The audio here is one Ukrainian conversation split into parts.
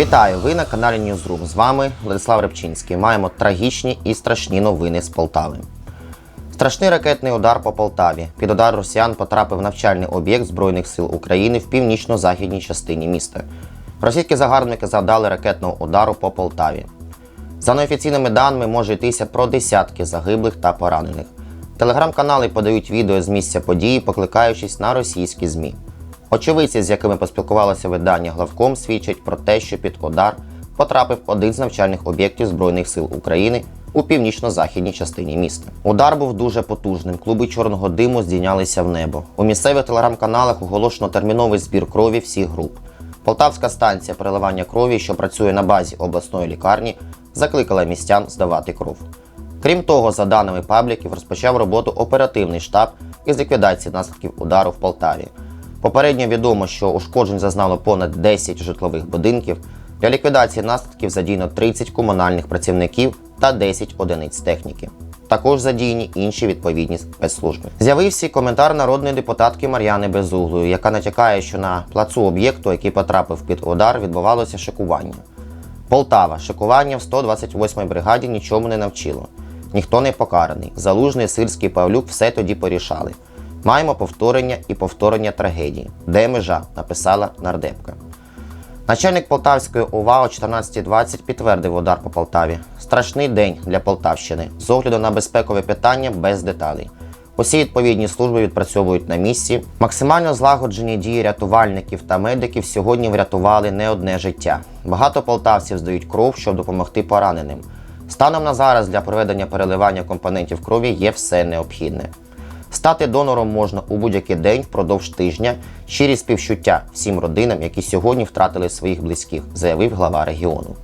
Вітаю! Ви на каналі Newsroom. З вами Владислав Рибчинський. Маємо трагічні і страшні новини з Полтави. Страшний ракетний удар по Полтаві. Під удар росіян потрапив навчальний об'єкт Збройних сил України в північно-західній частині міста. Російські загарбники завдали ракетного удару по Полтаві. За неофіційними даними може йтися про десятки загиблих та поранених. Телеграм-канали подають відео з місця події, покликаючись на російські ЗМІ. Очевидці, з якими поспілкувалося видання главком, свідчать про те, що під удар потрапив один з навчальних об'єктів Збройних сил України у північно-західній частині міста. Удар був дуже потужним. Клуби чорного диму здійнялися в небо. У місцевих телеграм-каналах оголошено терміновий збір крові всіх груп. Полтавська станція переливання крові, що працює на базі обласної лікарні, закликала містян здавати кров. Крім того, за даними пабліків, розпочав роботу оперативний штаб із ліквідації наслідків удару в Полтаві. Попередньо відомо, що ушкоджень зазнало понад 10 житлових будинків. Для ліквідації наслідків задіяно 30 комунальних працівників та 10 одиниць техніки. Також задіяні інші відповідні спецслужби. З'явився коментар народної депутатки Мар'яни Безуглої, яка натякає, що на плацу об'єкту, який потрапив під удар, відбувалося шикування. Полтава. Шикування в 128-й бригаді нічому не навчило. Ніхто не покараний. Залужний, Сирський, Павлюк все тоді порішали. Маємо повторення і повторення трагедії. Де межа? написала нардепка. Начальник Полтавської ОВА о 14.20 підтвердив удар по Полтаві. Страшний день для Полтавщини з огляду на безпекове питання без деталей. Усі відповідні служби відпрацьовують на місці. Максимально злагоджені дії рятувальників та медиків сьогодні врятували не одне життя. Багато полтавців здають кров, щоб допомогти пораненим. Станом на зараз для проведення переливання компонентів крові є все необхідне. Стати донором можна у будь-який день впродовж тижня. Щирі співчуття всім родинам, які сьогодні втратили своїх близьких, заявив глава регіону.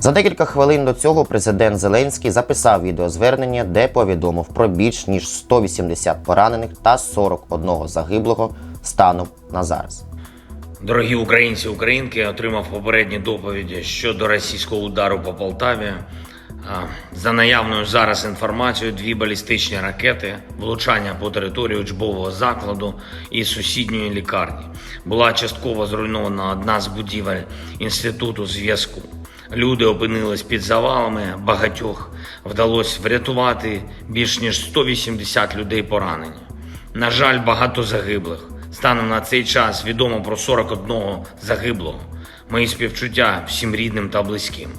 За декілька хвилин до цього президент Зеленський записав відеозвернення, де повідомив про більш ніж 180 поранених та 41 загиблого станом на зараз. Дорогі українці українки, отримав попередні доповіді щодо російського удару по Полтаві. За наявною зараз інформацією, дві балістичні ракети, влучання по території учбового закладу і сусідньої лікарні. Була частково зруйнована одна з будівель інституту зв'язку. Люди опинились під завалами, багатьох вдалося врятувати більш ніж 180 людей поранені. На жаль, багато загиблих. Станом на цей час відомо про 41 загиблого. Мої співчуття всім рідним та близьким.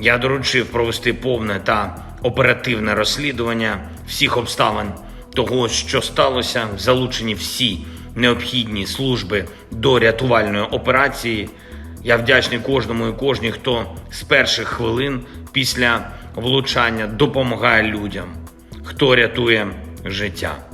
Я доручив провести повне та оперативне розслідування всіх обставин того, що сталося, залучені всі необхідні служби до рятувальної операції. Я вдячний кожному і кожній, хто з перших хвилин після влучання допомагає людям, хто рятує життя.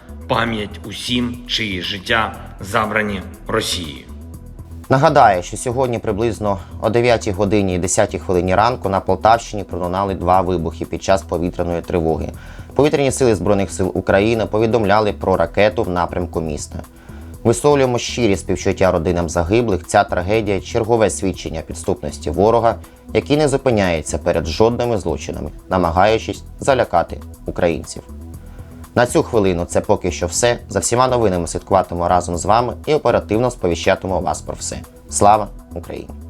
пам'ять усім, чиї життя забрані Росією. Нагадаю, що сьогодні приблизно о 9 годині і 10 хвилині ранку на Полтавщині пролунали два вибухи під час повітряної тривоги. Повітряні сили Збройних сил України повідомляли про ракету в напрямку міста. Висловлюємо щирі співчуття родинам загиблих. Ця трагедія чергове свідчення підступності ворога, який не зупиняється перед жодними злочинами, намагаючись залякати українців. На цю хвилину це поки що все. За всіма новинами слідкуватиму разом з вами і оперативно сповіщатиму вас про все. Слава Україні!